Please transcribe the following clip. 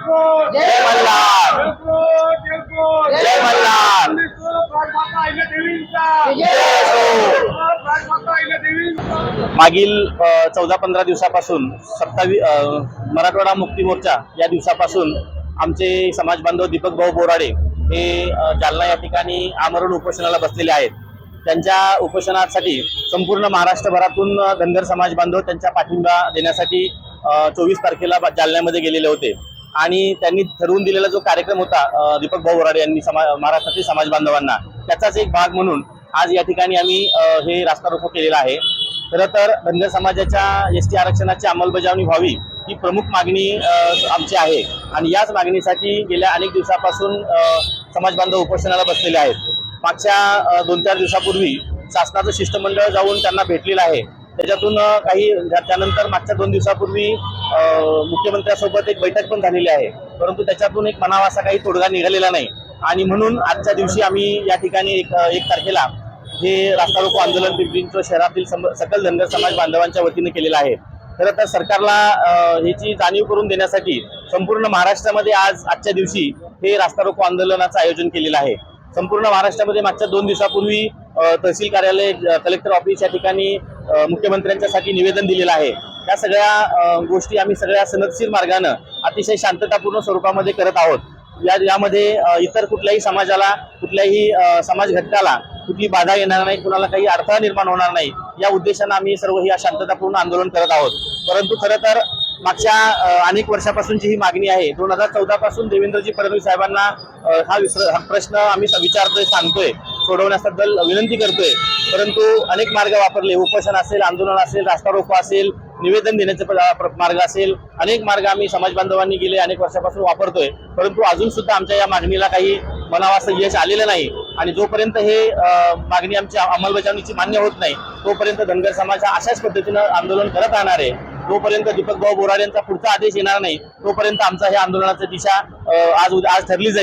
जय मल्हार जय मल्हार मागील चौदा पंधरा दिवसापासून सत्तावी मराठवाडा मुक्ती मोर्चा या दिवसापासून आमचे समाज बांधव दीपक भाऊ बोराडे हे जालना या ठिकाणी आमरण उपोषणाला बसलेले आहेत. त्यांच्या उपोषणासाठी संपूर्ण महाराष्ट्रभरातून धनगर समाज बांधव त्यांच्या पाठिंबा देण्यासाठी चोवीस तारखेला जालन्यामध्ये गेलेले होते. आणि त्यांनी ठरवून दिलेला जो कार्यक्रम होता दीपक भाऊ वराडे यांनी समा महाराष्ट्रातील समाज बांधवांना त्याचाच एक भाग म्हणून आज या ठिकाणी आम्ही हे रास्ता रोको केलेला आहे. खरं तर धनगर समाजाच्या एस टी आरक्षणाची अंमलबजावणी व्हावी ही प्रमुख मागणी आमची आहे. आणि याच मागणीसाठी गेल्या अनेक दिवसापासून समाज बांधव उपोषणाला बसलेले आहेत. मागच्या दोन चार दिवसापूर्वी शासनाचं शिष्टमंडळ जाऊन त्यांना भेटलेलं आहे. त्याच्यातून काही त्यानंतर मागच्या दोन दिवसापूर्वी मुख्यमंत्र्यांसोबत एक बैठक पण झालेली आहे. परंतु त्याच्यातून एक म्हणावा असा काही तोडगा निघालेला नाही. आणि म्हणून आजच्या दिवशी आम्ही या ठिकाणी एक एक तारखेला हे रास्ता रोको आंदोलन पिंपरी शहरातील सम- सकल धनगर समाज बांधवांच्या वतीने केलेलं आहे. खरं तर सरकारला ह्याची जाणीव करून देण्यासाठी संपूर्ण महाराष्ट्रामध्ये आज आजच्या दिवशी हे रास्ता रोको आंदोलनाचं आयोजन केलेलं आहे. संपूर्ण महाराष्ट्रामध्ये मागच्या दोन दिवसापूर्वी तहसील कार्यालय कलेक्टर ऑफिस या ठिकाणी मुख्यमंत्र्यांच्यासाठी निवेदन दिलेलं आहे. त्या सगळ्या गोष्टी आम्ही सगळ्या सनदशीर मार्गानं अतिशय शांततापूर्ण स्वरूपामध्ये करत आहोत. या यामध्ये इतर कुठल्याही समाजाला कुठल्याही समाज घटकाला कुठली बाधा येणार नाही कुणाला काही अडथळा निर्माण होणार नाही या उद्देशानं आम्ही सर्व ही शांततापूर्ण आंदोलन करत आहोत. परंतु खरं तर मागच्या अनेक वर्षापासूनची ही मागणी आहे. दोन हजार चौदा पासून देवेंद्रजी फडणवीस साहेबांना हा विसर हा प्रश्न आम्ही विचारतोय सांगतोय. सोडवण्याबद्दल विनंती करतोय. परंतु अनेक मार्ग वापरले. उपोषण असेल आंदोलन असेल रास्ता रोको असेल निवेदन देण्याचे प्र- मार्ग असेल अनेक मार्ग आम्ही समाज बांधवांनी गेले अनेक वर्षापासून वापरतोय. परंतु अजून सुद्धा आमच्या या मागणीला काही म्हणावा असं यश आलेलं नाही. आणि जोपर्यंत हे मागणी आमच्या अंमलबजावणीची मान्य होत नाही तोपर्यंत धनगर समाज हा अशाच पद्धतीनं आंदोलन करत राहणार आहे. जोपर्यंत दीपक भाऊ बोराडे यांचा पुढचा आदेश येणार नाही तोपर्यंत आमचा हे आंदोलनाची दिशा आज उद्या आज ठरली जाईल.